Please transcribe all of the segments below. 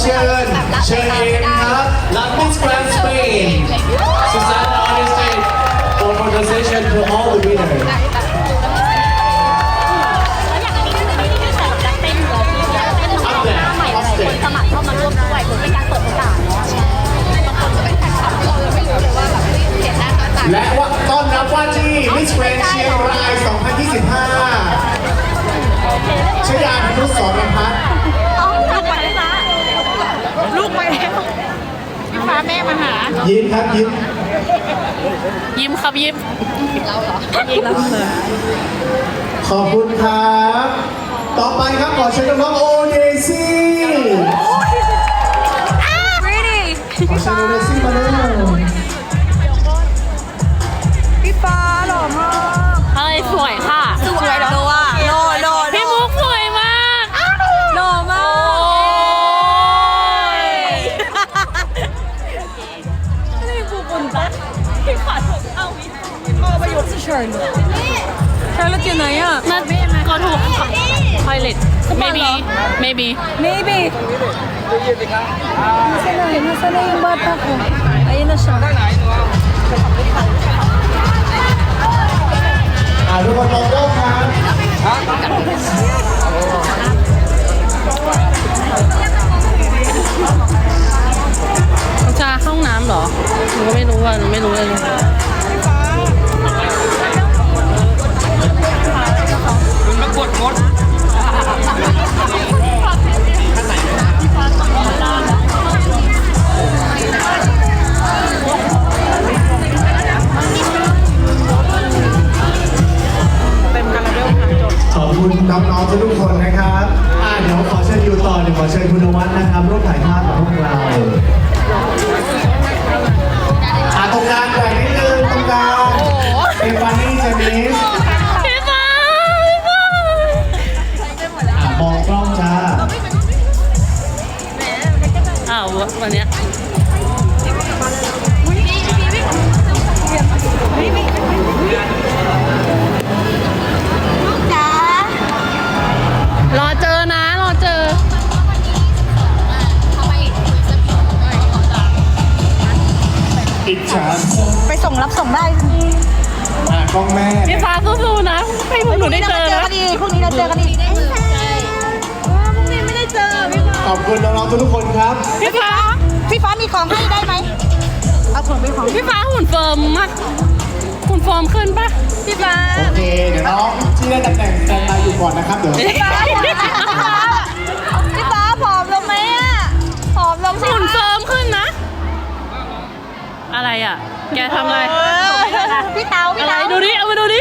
เชิญเชิญเองครับ La Miss Grand Spain Susanna on the stage for conversation to all the winners ยิ้มครับยิ้มยิ้มครับยิ้มเราเหรอขอบคุณครับ ต่อไปครับขอเชิญน้องโอเดซี่ pretty ขอเชิญโอเดซี่มาเลย ไปยกเฉยเลยเชาร์ลอยู่ไหนอะ น่าก็ถูกไพลอต maybe maybe maybe Nasaan na? Nasaan na yung bata ko? Ayun na siya. คุณน้องๆทุกคนนะครับอ่าเดี๋ยวขอเชิญอยู่ต่อเดี๋ยวขอเชิญคุณนวัฒน์นะครับร่วมถ่ายภาพกับพวกเราอ่าตรงกลางแบ่งนิดนึงตรงกลางเป็นวันนี้เจมิสพี่ฟ้าพี่ฟ้าอ่ามองกล้องจ้าอ้าววันเนี้ย ไปส่งรับส่งได้อ่ากล้องแม่พี่ฟ้าสู้ๆนะ ให้พวกหนูได้เจอนะพรุ่งนี้เราเจอกันอีกได้เจอใช่พรุ่งนี้ไม่ได้เจอพี่ฟ้าขอบคุณน้องๆทุกๆคนครับ พี่ฟ้าพี่ฟ้ามีของให้ได้ไหมเอาของไปของพี่ฟ้าหุ่นเฟิร์มมากหุ่นเฟิร์มขึ้นปะพี่ฟ้าโอเคเดี๋ยวน้องที่ได้ตำแหน่งแต่มาอยู่ก่อนนะครับเดี๋ยว อะไรอะ แกทำอะไร พี่เต๋าพี่อะไรเต๋าดูดิเอามาดูดิ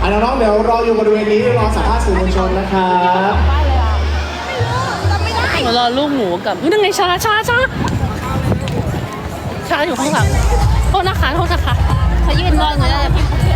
อะน้องๆเดี๋ยวรออยู่บริเวณนี้รอสัมภาษณ์สื่อมวลชนนะครับรอลูกหมูกับนี่ไงชาชาชาชาอยู่ข้างหลังโทษนะคะโทษนะคะเขายืนรออยู่แล้วพี่ไป